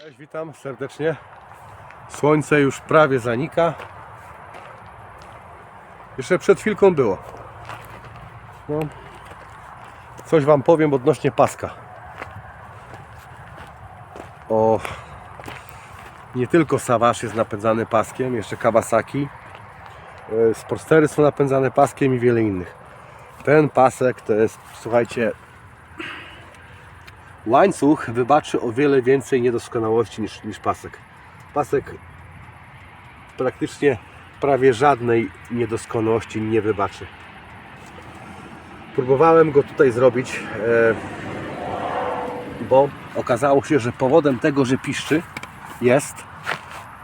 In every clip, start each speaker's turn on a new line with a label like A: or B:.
A: Cześć, witam serdecznie. Słońce już prawie zanika. Jeszcze przed chwilką było. No. Coś Wam powiem odnośnie paska. O, nie tylko Sawasz jest napędzany paskiem, jeszcze Kawasaki. E, Sportstery są napędzane paskiem i wiele innych. Ten pasek to jest, słuchajcie, łańcuch wybaczy o wiele więcej niedoskonałości niż, niż pasek. Pasek praktycznie prawie żadnej niedoskonałości nie wybaczy. Próbowałem go tutaj zrobić, e, bo okazało się, że powodem tego, że piszczy jest,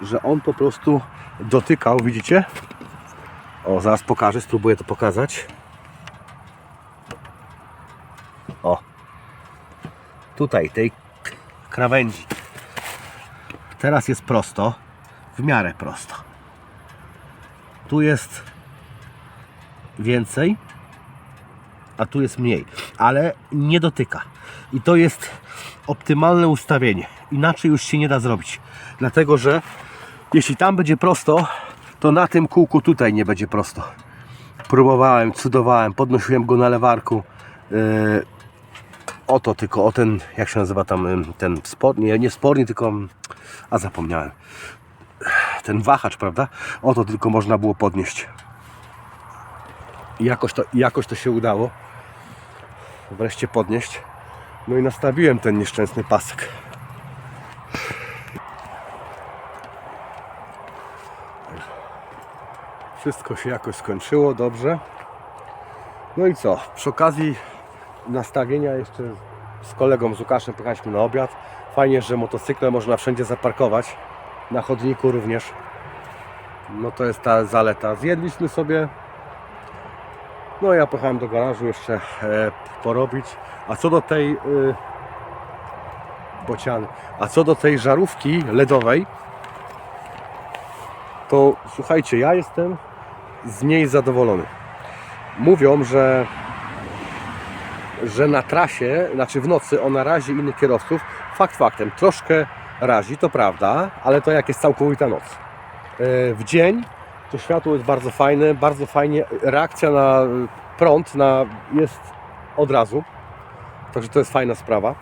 A: że on po prostu dotykał, widzicie? O, zaraz pokażę, spróbuję to pokazać. Tutaj, tej krawędzi. Teraz jest prosto, w miarę prosto. Tu jest więcej, a tu jest mniej, ale nie dotyka. I to jest optymalne ustawienie. Inaczej już się nie da zrobić. Dlatego, że jeśli tam będzie prosto, to na tym kółku tutaj nie będzie prosto. Próbowałem, cudowałem, podnosiłem go na lewarku. Yy, oto tylko, o ten, jak się nazywa tam ten sport, nie, nie tylko, a zapomniałem, ten wahacz, prawda? Oto tylko można było podnieść. I jakoś to, jakoś to się udało wreszcie podnieść. No i nastawiłem ten nieszczęsny pasek. Wszystko się jakoś skończyło dobrze. No i co? Przy okazji nastawienia jeszcze z kolegą, z Łukaszem pojechaliśmy na obiad. Fajnie, że motocykle można wszędzie zaparkować. Na chodniku również. No to jest ta zaleta. Zjedliśmy sobie. No ja pojechałem do garażu jeszcze e, porobić. A co do tej e, bociany, a co do tej żarówki LEDowej, to słuchajcie, ja jestem z niej zadowolony. Mówią, że że na trasie, znaczy w nocy ona razi innych kierowców. Fakt faktem, troszkę razi, to prawda, ale to jak jest całkowita noc. E, W dzień to światło jest bardzo fajne, bardzo fajnie, reakcja na prąd na, jest od razu, także to jest fajna sprawa.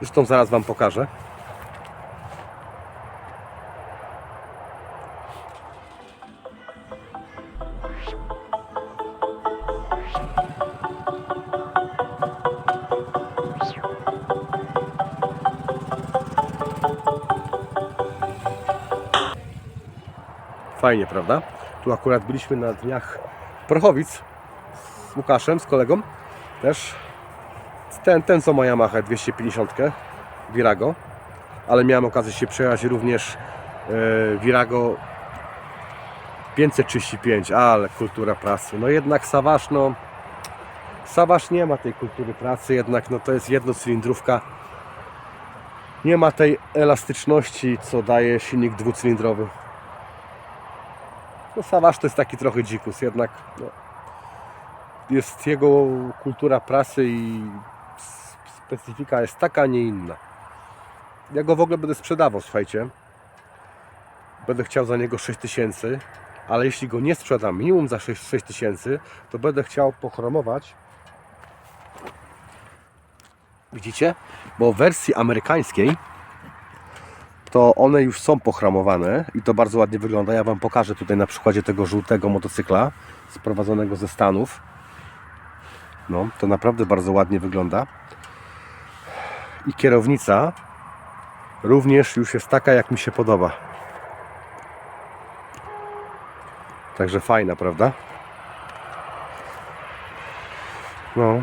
A: Zresztą zaraz Wam pokażę. Fajnie, prawda? Tu akurat byliśmy na dniach Prochowic z Łukaszem, z kolegą. Też ten, ten co ma Yamaha 250 Virago, ale miałem okazję się przejechać również e, Virago 535, ale kultura pracy. No jednak Sawasz, no Sawasz nie ma tej kultury pracy, jednak no to jest jednocylindrówka. Nie ma tej elastyczności, co daje silnik dwucylindrowy. No Sawasz to jest taki trochę dzikus, jednak no, jest jego kultura prasy i specyfika jest taka, a nie inna. Ja go w ogóle będę sprzedawał, słuchajcie. Będę chciał za niego 6000, ale jeśli go nie sprzedam minimum za 6 6000, to będę chciał pochromować. Widzicie? Bo w wersji amerykańskiej to one już są pochromowane i to bardzo ładnie wygląda. Ja Wam pokażę tutaj na przykładzie tego żółtego motocykla sprowadzonego ze Stanów. No, to naprawdę bardzo ładnie wygląda. I kierownica również już jest taka, jak mi się podoba. Także fajna, prawda? No.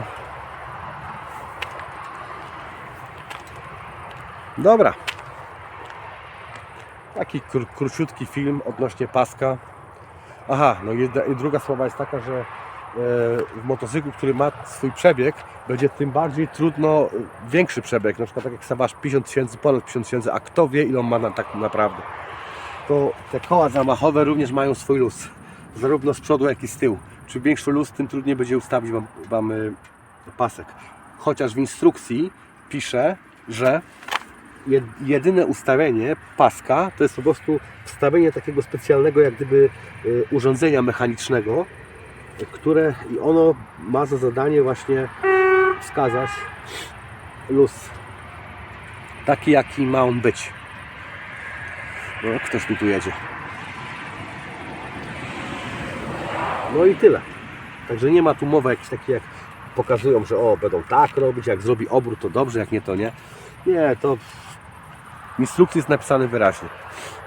A: Dobra. Taki kró- króciutki film odnośnie paska. Aha, no jedna- i druga sprawa jest taka, że e, w motocyklu, który ma swój przebieg, będzie tym bardziej trudno e, większy przebieg, na przykład tak jak Sawasz 50 tysięcy, ponad 50 tysięcy, a kto wie ile on ma na, tak naprawdę. To te koła zamachowe również mają swój luz, zarówno z przodu jak i z tyłu. Czym większy luz, tym trudniej będzie ustawić Wam, wam e, pasek. Chociaż w instrukcji pisze, że jedyne ustawienie paska to jest po prostu wstawienie takiego specjalnego jak gdyby y, urządzenia mechanicznego, które i ono ma za zadanie właśnie wskazać luz taki jaki ma on być. No, ktoś mi tu jedzie. No i tyle. Także nie ma tu mowy jakieś takie jak pokazują, że o, będą tak robić, jak zrobi obrót to dobrze, jak nie to nie. Nie, to instrukcji jest napisane wyraźnie.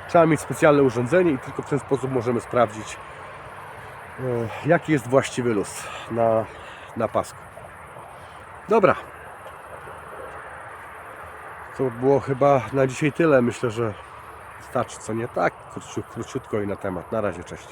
A: Trzeba mieć specjalne urządzenie i tylko w ten sposób możemy sprawdzić e, jaki jest właściwy luz na, na pasku. Dobra. To było chyba na dzisiaj tyle. Myślę, że starczy co nie tak. Króciu- Króciutko i na temat. Na razie, cześć.